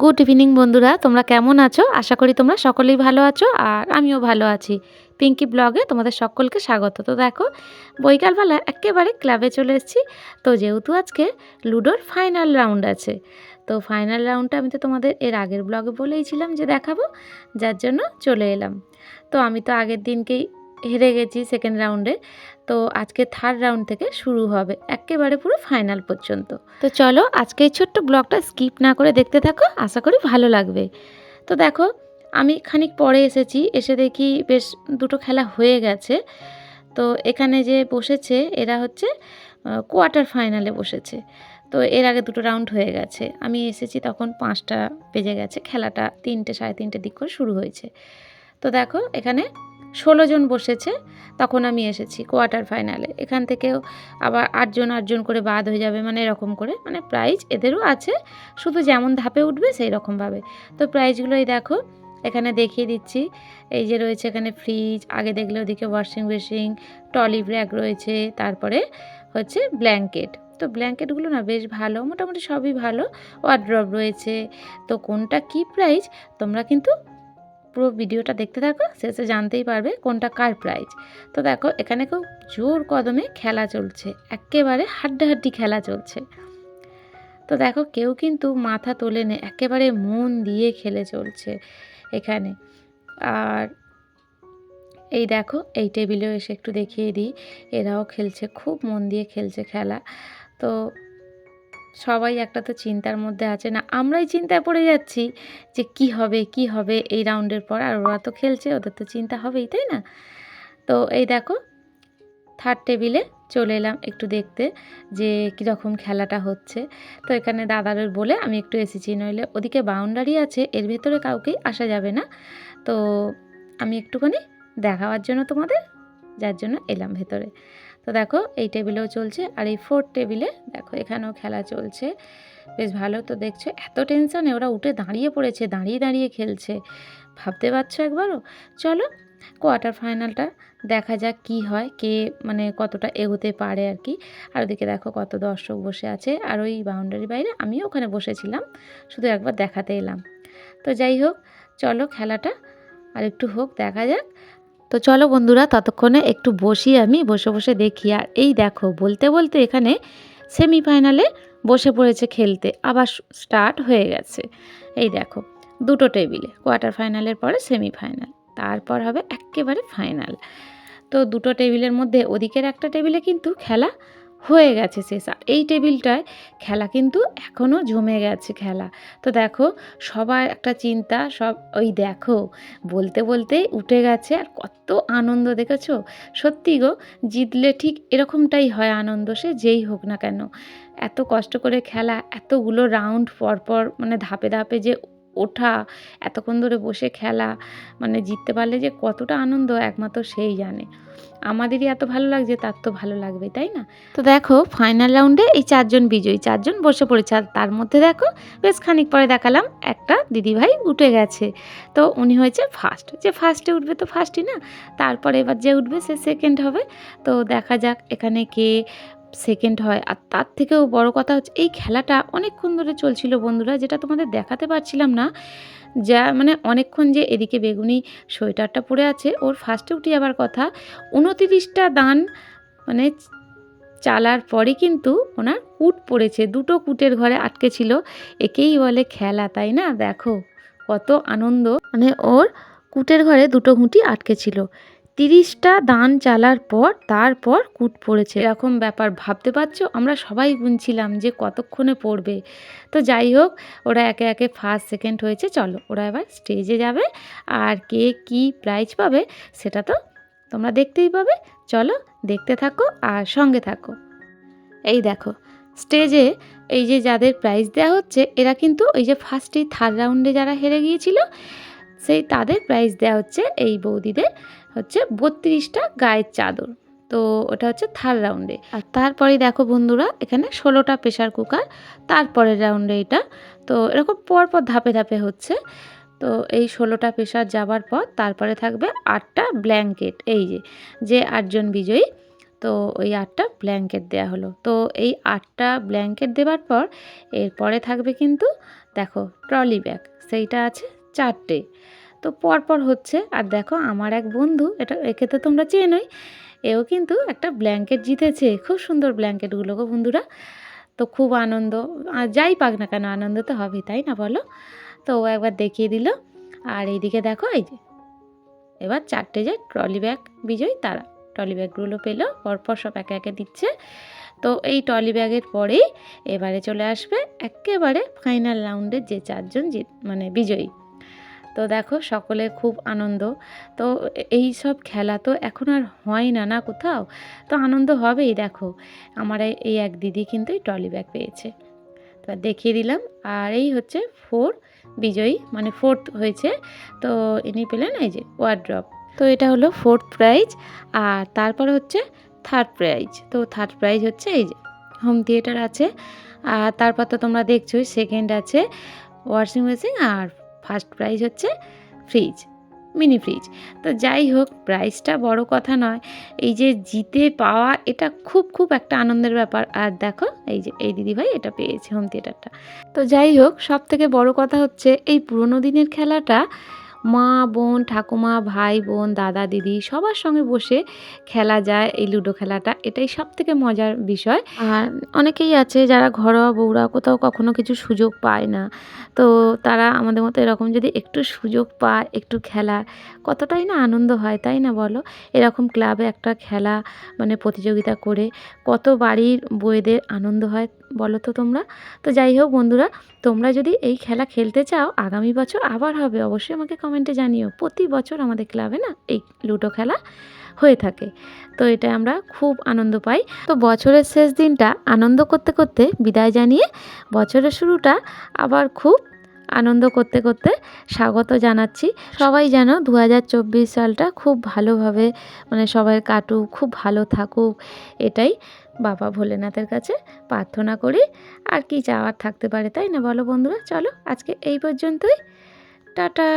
Good evening বন্ধুরা। তোমরা কেমন আছো? আশা করি তোমরা সকলেই ভালো আছো আর আমিও ভালো আছি। পিঙ্কি ব্লগে তোমাদের সকলকে স্বাগত। তো দেখো, বৈকালবেলা একেবারে ক্লাবে চলে এসেছি। তো যেহেতু আজকে লুডোর ফাইনাল রাউন্ড আছে, তো ফাইনাল রাউন্ডটা আমি তো তোমাদের এর আগের ব্লগে বলেইছিলাম যে দেখাবো, যার জন্য চলে এলাম। তো আমি তো আগের দিনকেই হেরে গেছি সেকেন্ড রাউন্ডে তো আজকে থার্ড রাউন্ড থেকে শুরু হবে, একেবারে পুরো ফাইনাল পর্যন্ত। তো চলো আজকে এই ছোট্ট ব্লগটা স্কিপ না করে দেখতে থাকো, আশা করি ভালো লাগবে। তো দেখো, আমি খানিক পরে এসেছি, এসে দেখি বেশ দুটো খেলা হয়ে গেছে। তো এখানে যে বসেছে, এরা হচ্ছে কোয়ার্টার ফাইনালে বসেছে। তো এর আগে দুটো রাউন্ড হয়ে গেছে। আমি এসেছি তখন পাঁচটা বেজে গেছে, খেলাটা তিনটে, সাড়ে তিনটে দিক করে শুরু হয়েছে। তো দেখো, এখানে ষোলো জন বসেছে, তখন আমি এসেছি কোয়ার্টার ফাইনালে। এখান থেকেও আবার আটজন আটজন করে বাদ হয়ে যাবে মানে এরকম করে। মানে প্রাইজ এদেরও আছে, শুধু যেমন ধাপে উঠবে সেই রকমভাবে তো প্রাইজগুলোই দেখো, এখানে দেখিয়ে দিচ্ছি। এই যে রয়েছে এখানে ফ্রিজ আগে দেখলে ওদিকে ওয়াশিং মেশিন টলি ব্যাগ রয়েছে, তারপরে হচ্ছে ব্ল্যাঙ্কেট তো ব্ল্যাঙ্কেটগুলো না বেশ ভালো, মোটামুটি সবই ভালো। ওয়ার্ড্রপ রয়েছে, তো কোনটা কি প্রাইস তোমরা কিন্তু পুরো ভিডিওটা দেখতে থাকো, শেষে জানতেই পারবে কোনটা কার প্রাইজ তো দেখো, এখানে খুব জোর কদমে খেলা চলছে, একেবারে হাড্ডাহাড্ডি খেলা চলছে। তো দেখো, কেউ কিন্তু মাথা তোলে নে, একেবারে মন দিয়ে খেলে চলছে এখানে। আর এই দেখো, এই টেবিলেও এসে একটু দেখিয়ে দিই, এরাও খেলছে, খুব মন দিয়ে খেলছে খেলা। তো সবাই একটা তো চিন্তার মধ্যে আছে না, আমরাই চিন্তায় পড়ে যাচ্ছি যে কি হবে কি হবে এই রাউন্ডের পর, আর ওরা তো খেলছে, ওদের তো চিন্তা হবেই, তাই না? তো এই দেখো থার্ড টেবিলে চলে এলাম একটু দেখতে যে কীরকম খেলাটা হচ্ছে। তো এখানে দাদারের বলে আমি একটু এসেছি নইলে ওদিকে বাউন্ডারি আছে, এর ভেতরে কাউকেই আসা যাবে না। তো আমি একটুখানি দেখাবার জন্য তোমাদের, যার জন্য এলাম ভেতরে। তো দেখো এই টেবিলেও চলছে আর এই ফোর্থ টেবিলে দেখো এখানেও খেলা চলছে। বেশ ভালো তো দেখছ, এত টেনশানে ওরা উঠে দাঁড়িয়ে পড়েছে, দাঁড়িয়ে দাঁড়িয়ে খেলছে। ভাবতে পারছ একবারও? চলো কোয়ার্টার ফাইনালটা দেখা যাক কি হয়, কে মানে কতটা এগোতে পারে আর কি। আর ওদিকে দেখো কত দর্শক বসে আছে আর ওই বাউন্ডারি বাইরে আমিও ওখানে বসেছিলাম, শুধু একবার দেখাতে এলাম। তো যাই হোক, চলো খেলাটা আর একটু হোক, দেখা যাক তো চলো বন্ধুরা, ততক্ষণে একটু বসি আমি, বসে বসে দেখি। আর এই দেখো, বলতে বলতে এখানে সেমিফাইনালে বসে পড়েছে খেলতে। আবার স্টার্ট হয়ে গেছে। এই দেখো, দুটো টেবিলে কোয়ার্টার ফাইনালের পরে সেমিফাইনাল তারপর হবে একেবারে ফাইনাল তো দুটো টেবিলের মধ্যে, ওদিকের একটা টেবিলে কিন্তু খেলা হয়ে গেছে শেষ এই টেবিলটায় খেলা কিন্তু এখনও জমে গেছে খেলা। তো দেখো, সবার একটা চিন্তা, সব ওই দেখো, বলতে বলতেই উঠে গেছে আর কত আনন্দ, দেখেছ? সত্যি গো, জিতলে ঠিক এরকমটাই হয় আনন্দ, সে যেই হোক না কেন। এত কষ্ট করে খেলা, এতগুলো রাউন্ড পরপর মানে ধাপে ধাপে যে ওঠা, এতক্ষণ ধরে বসে খেলা মানে জিততে পারলে যে কতটা আনন্দ একমাত্র সেই জানে। আমাদেরই এত ভালো লাগছে, তার তো ভালো লাগবে তাই না? তো দেখো ফাইনাল রাউন্ডে এই চারজন বিজয়ী, চারজন বসে পড়েছে। আর তার মধ্যে দেখো, বেশ খানিক পরে দেখালাম, একটা দিদিভাই উঠে গেছে। তো উনি হয়েছে ফার্স্ট যে ফার্স্টে উঠবে তো ফার্স্টই না? তারপরে এবার যে উঠবে, সে সেকেন্ড হবে। তো দেখা যাক, এখানে কে সেকেন্ড হয়। আর তার থেকেও বড় কথা হচ্ছে, এই খেলাটা অনেকক্ষণ ধরে চলছিল বন্ধুরা, যেটা তোমাদের দেখাতে পারছিলাম না। যা মানে অনেকক্ষণ যে এদিকে বেগুনি সোয়েটারটা পরে আছে, ওর ফার্স্টে উঠে যাবার কথা, উনতিরিশটা দান মানে চালার পরে কিন্তু ওনার কুট পড়েছে, দুটো কুটের ঘরে আটকে ছিল। একেই বলে খেলা, তাই না? দেখো কত আনন্দ। মানে ওর কুটের ঘরে দুটো ঘুঁটি আটকে ছিল। তিরিশটা দান চালার পর তারপর কুট পড়েছে। এরকম ব্যাপার ভাবতে পারছ? আমরা সবাই গুনছিলাম যে কতক্ষণে পড়বে। তো যাই হোক, ওরা একে একে ফার্স্ট সেকেন্ড হয়েছে। চলো, ওরা এবার স্টেজে যাবে। আর কে কি প্রাইজ পাবে, সেটা তো তোমরা দেখতেই পাবে। চলো, দেখতে থাকো আর সঙ্গে থাকো। এই দেখো স্টেজে এই যে যাদের প্রাইজ দেওয়া হচ্ছে, এরা কিন্তু ওই যে ফার্স্টেই থার্ড রাউন্ডে যারা হেরে গিয়েছিল সেই তাদের প্রাইজ দেওয়া হচ্ছে এই বৌদিদের হচ্ছে বত্রিশটা গায়ের চাদর। তো ওটা হচ্ছে থার্ড রাউন্ডে আর তারপরেই দেখো বন্ধুরা, এখানে ষোলোটা প্রেশার কুকার তারপরের রাউন্ডে এটা। তো এরকম পরপর ধাপে ধাপে হচ্ছে। তো এই ষোলোটা প্রেশার যাবার পর তারপরে থাকবে আটটা ব্ল্যাঙ্কেট এই যে যে আটজন বিজয়ী। তো ওই আটটা ব্ল্যাঙ্কেট দেওয়া হলো। তো এই আটটা ব্ল্যাঙ্কেট দেওয়ার পর এরপরে থাকবে কিন্তু দেখো ট্রলি ব্যাগ সেইটা আছে চারটে। তো পরপর হচ্ছে, আর দেখো আমার এক বন্ধু, এটা একে তো তোমরা চেনোই, এও কিন্তু একটা ব্ল্যাঙ্কেট জিতেছে। খুব সুন্দর ব্ল্যাঙ্কেটগুলো গো বন্ধুরা। তো খুব আনন্দ, আর যাই পাক না কেন, আনন্দ তো হবেই, তাই না বলো? তো ও একবার দেখিয়ে দিল। আর এইদিকে দেখো, এই যে। এবার চারটে যে ট্রলি ব্যাগ বিজয়ী তারা। ট্রলি ব্যাগগুলো পেল, পরপর সব একে একে দিচ্ছে। তো এই ট্রলি ব্যাগের পরেই এবারে চলে আসবে একেবারে ফাইনাল রাউন্ডের যে চারজন জিত মানে বিজয়ী। তো দেখো সকলে খুব আনন্দ। তো এই সব খেলা তো এখন আর হয় না না কোথাও? তো আনন্দ হবেই দেখো। আমার এই- এক দিদি কিন্তু এই ট্রলি ব্যাগ পেয়েছে। তো দেখিয়ে দিলাম। আর এই হচ্ছে ফোর বিজয়ী মানে ফোর্থ হয়েছে। তো ইনি পেলেন এই যে ওয়ার্ড্রপ। তো এটা হলো ফোর্থ প্রাইজ। আর তারপরে হচ্ছে থার্ড প্রাইজ। তো থার্ড প্রাইজ হচ্ছে এই যে হোম থিয়েটার আছে। আর তারপর তো তোমরা দেখছোই, সেকেন্ড আছে ওয়াশিং মেশিন আর ফার্স্ট প্রাইজ হচ্ছে ফ্রিজ, মিনি ফ্রিজ। তো যাই হোক, প্রাইজটা বড় কথা নয়, এই যে জিতে পাওয়া এটা খুব খুব একটা আনন্দের ব্যাপার। আর দেখো, এই যে, এই দিদিভাই এটা পেয়েছে হোম থিয়েটারটা তো যাই হোক সব থেকে বড় কথা হচ্ছে এই পুরোনো দিনের খেলাটা মা বোন, ঠাকুমা, ভাই বোন, দাদা, দিদি সবার সঙ্গে বসে খেলা যায় এই লুডো খেলাটা। এটাই সব থেকে মজার বিষয়। আর অনেকেই আছে যারা ঘরোয়া বউরা, কোথাও কখনো কিছু সুযোগ পায় না। তো তারা আমাদের মতো এরকম যদি একটু সুযোগ পায়, একটু খেলার, কতটাই না আনন্দ হয়, তাই না বলো? এরকম ক্লাবে একটা খেলা মানে প্রতিযোগিতা করে কত বাড়ির বউদের আনন্দ হয় বলো তো তোমরা? তো যাই হোক বন্ধুরা, তোমরা যদি এই খেলা খেলতে চাও, আগামী বছর আবার হবে, অবশ্যই আমাকে কমেন্টে জানিও। প্রতি বছর আমাদের ক্লাবে না এই লুডো খেলা হয়ে থাকে। তো এটা আমরা খুব আনন্দ পাই। তো বছরের শেষ দিনটা আনন্দ করতে করতে বিদায় জানিয়ে বছরের শুরুটা আবার খুব আনন্দ করতে করতে স্বাগত জানাচ্ছি। সবাই যেন দু হাজার চব্বিশ সালটা খুব ভালোভাবে মানে সবাই কাটুক, খুব ভালো থাকুক, এটাই বাবা ভোলেনাথের কাছে প্রার্থনা করি, আর কি চাওয়ার থাকতে পারে তাই না বলো বন্ধুরা? চলো আজকে এই পর্যন্তই। টাটা!